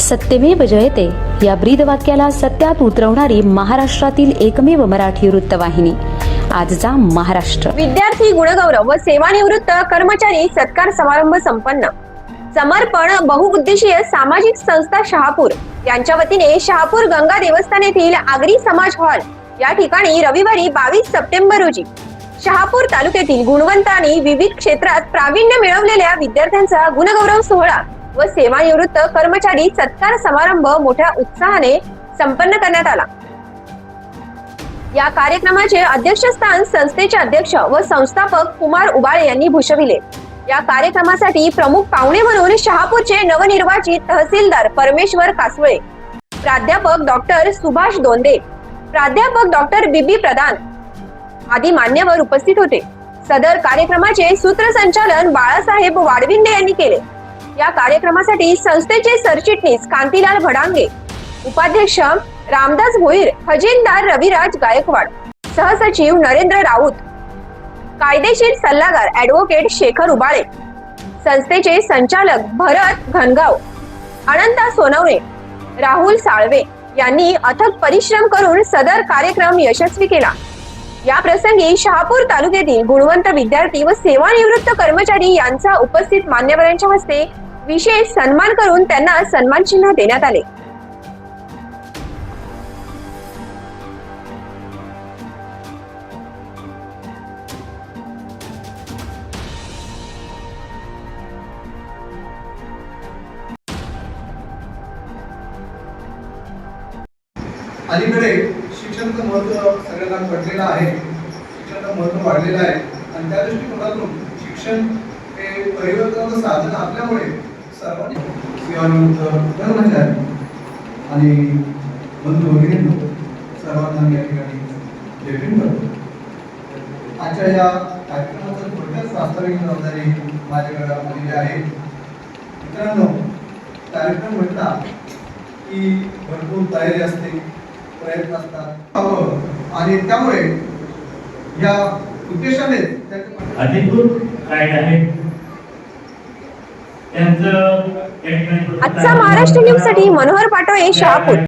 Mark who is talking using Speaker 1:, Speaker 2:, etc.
Speaker 1: सत्यमेव जयते. या ब्रीद वाक्याला सत्यात उतरवणारी महाराष्ट्रातील एकमेव मराठी वृत्तवाहिनी. आजचा महाराष्ट्र.
Speaker 2: विद्यार्थी गुणगौरव व सेवानिवृत्त कर्मचारी सत्कार समारंभ संपन्न. समर्पण बहुउद्देशीय सामाजिक संस्था शहापूर. यांच्या वतीने शहापूर गंगा देवस्थान येथील आगरी समाज हॉल या ठिकाणी रविवारी बावीस सप्टेंबर रोजी. शहापूर तालुक्यातील गुणवंत आणि विविध क्षेत्रात प्रावीण्य मिळवलेल्या विद्यार्थ्यांचा गुणगौरव सोहळा व सेवानिवृत्त कर्मचारी सत्कार समारंभ मोठ्या उत्साहाने संपन्न करण्यात आला. या कार्यक्रमाचे अध्यक्षस्थान संस्थेचे अध्यक्ष व संस्थापक कुमार उबाळे यांनी भूषविले. या कार्यक्रमासाठी प्रमुख पाहुणे म्हणून शहापूरचे नवनिर्वाचित तहसीलदार परमेश्वर कासवळे प्राध्यापक डॉक्टर सुभाष दोंदे प्राध्यापक डॉक्टर बीबी प्रधान आदी मान्यवर उपस्थित होते. सदर कार्यक्रमाचे सूत्रसंचालन बाळासाहेब वाडविंडे यांनी केले. या कार्यक्रमासाठी संस्थेचे सरचिटणीस कांतीलाल भडांगे उपाध्यक्ष रामदास भोईर खजिनदार रविराज गायकवाड सहसचिव नरेंद्र राऊत कायदेशीर सल्लागार ऍडव्होकेट शेखर उबाळे संस्थेचे संचालक भरत घनगाव अनंता सोनवणे राहुल साळवे यांनी अथक परिश्रम करून सदर कार्यक्रम यशस्वी केला. या प्रसंगी शहापूर तालुक्यातील गुणवंत विद्यार्थी व सेवानिवृत्त कर्मचारी यांचा उपस्थित मान्यवरांच्या हस्ते विशेष सन्मान करून त्यांना सन्मान चिन्ह देण्यात आले.
Speaker 3: अलीकडे शिक्षणाचं महत्त्व सगळ्यांना पडलेलं आहे. शिक्षणाचं महत्त्व वाढलेलं आहे. आणि त्या दृष्टिकोनातून शिक्षण हे परिवर्तनाचं साधन असल्यामुळे सर्वांनी कर्मचारी आणि बंधू भगिनींनो सर्वांना मी या ठिकाणी भेटून करतो आजच्या या कार्यक्रमाचं थोडक्यात वास्तविक जबाबदारी माझ्याकडे आलेली आहे. मित्रांनो कार्यक्रम म्हटला की भरपूर तयारी असते प्रयत्न असतात. आणि त्यामुळे या उद्देशाने
Speaker 4: अधिकृत काय आहे?
Speaker 2: आजचा महाराष्ट्र न्यूजसाठी मनोहर पाटोळे शहापूर.